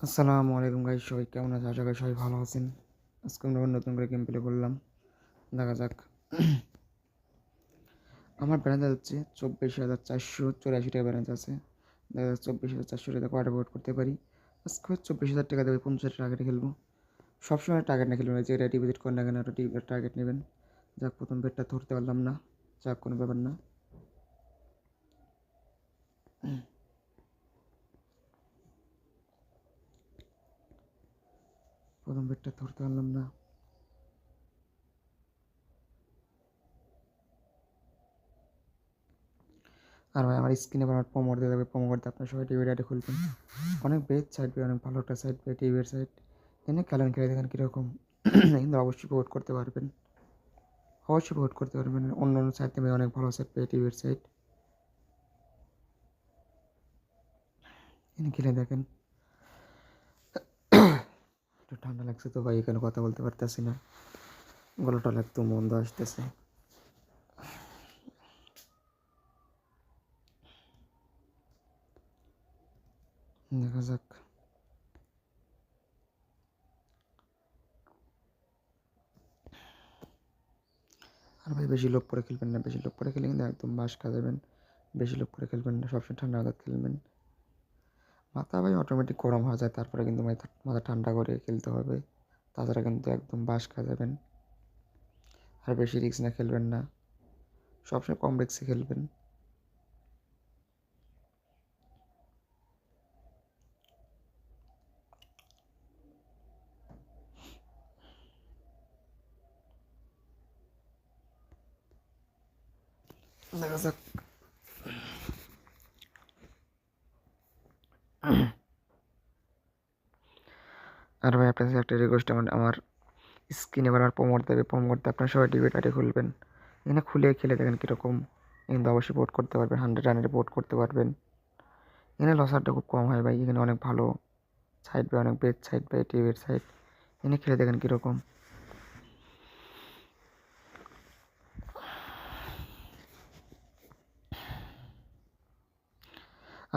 আসসালামু আলাইকুম গাইস, সবাই কেমন আছে আশা করি সবাই ভালো আছেন। আজকে আমরা নতুন করে গেম প্লে করলাম। দেখা যাক। আমার ব্যালেন্স হচ্ছে চব্বিশ হাজার চারশো চুরাশি টাকা ব্যালেন্স আছে। দেখা যাক চব্বিশ হাজার চারশো টাকা কয়টা ভোট করতে পারি। আজকে চব্বিশ হাজার টাকা দেবে, পঞ্চাশ টার্গেটে খেলব। সবসময় টার্গেট না খেলবেন যেটা ডিপোজিট করেন না কেন একটা টার্গেট নেবেন। যাক, প্রথম বেডটা ধরতে পারলাম না। যাক, কোনো ব্যাপার না। প্রথম বেডটা ধরতে পারলাম না। আর ভাই, আমার স্ক্রিনে আমার প্রমোট দিয়ে দেবে প্রমো করতে আপনার সবাই টিভির আইডি খুলবেন। অনেক বেস্ট সাইড পেয়ে অনেক ভালো একটা সাইড পেয়ে টিভির সাইড এনে খেলেন, খেলে দেখেন কীরকম। কিন্তু অবশ্যই ভোট করতে পারবেন। অবশ্যই ভোট করতে পারবেন। অন্য অন্য সাইড থেকে অনেক ভালো সাইড পেয়ে টিভির সাইড এনে খেলে দেখেন। ঠান্ডা লাগছে তো ভাই, এখানে কথা বলতে পারতেছি না। গলাটা একটু মন্দ আসতেছে। দেখা যাক। আর ভাই, বেশি লোক করে খেলবেন না, বেশি লোক করে খেলে কিন্তু একদম বাস খাওয়াবেন বেশি লোক করে খেলবেন না, সবসময় ঠান্ডা মাথা খেলবেন। মাথা ভাই অটোমেটিক গরম হয়ে যায়, তারপরে কিন্তু মাথা মাথা ঠান্ডা করে খেলতে হবে। তাছাড়া কিন্তু একদম বাস খাওয়া যাবেন। আর বেশি রিক্স না খেলবেন না। সবসময় কম রিক্সে খেলবেন। দেখা যাক। আর ভাই, আপনার কাছে একটা রিকোয়েস্ট আমার আমার স্ক্রিনে এবার প্রমোট দেবে প্রমোট দিয়ে আপনার সবাই ডিবেট টাইটে খুলবেন। এখানে খুলে খেলে দেখেন কীরকম। এখানে অবশ্যই ভোট করতে পারবেন হান্ড্রেড হান্ড্রেড পোর্ট করতে পারবেন। এখানে লসারটা খুব কম হয় ভাই, এখানে অনেক ভালো। সাইড বাই অনেক বেস্ট সাইড বাই টিভির সাইড এখানে খেলে দেখেন কীরকম।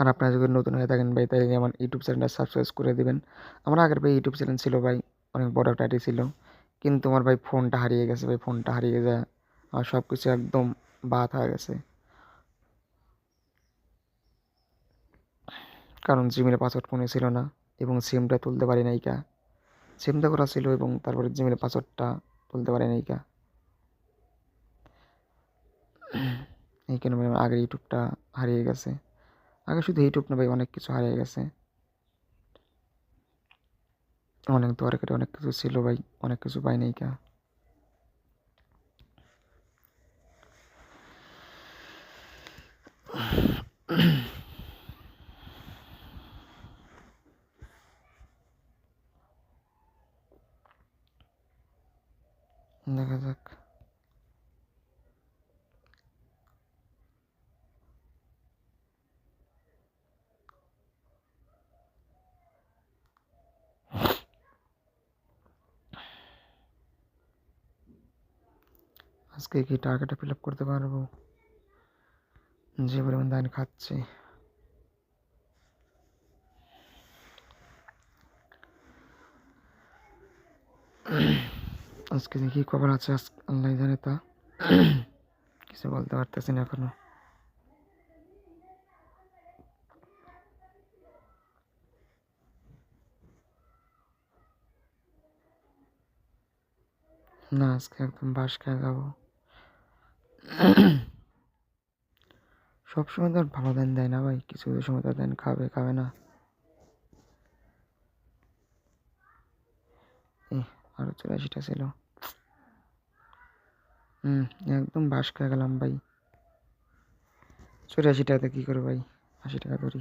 আর আপনারা যদি নতুন হয়ে থাকেন ভাই তাই আমার ইউটিউব চ্যানেলটা সাবস্ক্রাইব করে দেবেন। আমার আগের ভাই ইউটিউব চ্যানেল ছিল ভাই, অনেক বড় একটা ছিল। কিন্তু আমার ভাই ফোনটা হারিয়ে গেছে ভাই, ফোনটা হারিয়ে যায় আর সব কিছু একদম বাদ হয়ে গেছে। কারণ জিমের পাসওয়ার্ড ফোনে ছিল না এবং সিমটা তুলতে পারি নাই কা। সিমটা করা ছিল এবং তারপরে জিমের পাসওয়ার্ডটা তুলতে পারি নাই কা। এই আমার আগের ইউটিউবটা হারিয়ে গেছে। আগে শুধু ইউটিউব না ভাই, অনেক কিছু হারিয়ে গেছে। অনেক দরকারি অনেক কিছু ছিল ভাই, অনেক কিছু পাই নাই কা। দেখা যাক। আজকে কি টাকাটা ফিল আপ করতে পারব? যে পরিমাণ ধান খাচ্ছি। আজকে কী খবর আছে আল্লাহ জানে তা। কিছু বলতে পারতেছি না এখনও। না, আজকে একদম বাস খেয়ে যাব। সবসময় তো আর ভালো দেন দেয় না ভাই। কিছু কিছু সময় তো দেন, খাবে খাবে না। আরও চুরাশিটা ছিল। হুম, একদম বাস খেয়ে গেলাম ভাই। চুরাশি টাকাতে কী করে ভাই? আশি টাকা ধরি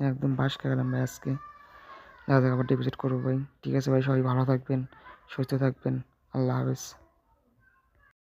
একদম বাস খেয়ে গেলাম ভাই আজকে। দেখা আবার ডিপোজিট করব ভাই। ঠিক আছে ভাই, সবাই ভালো থাকবেন, সুস্থ থাকবেন। আল্লাহ হাফেজ।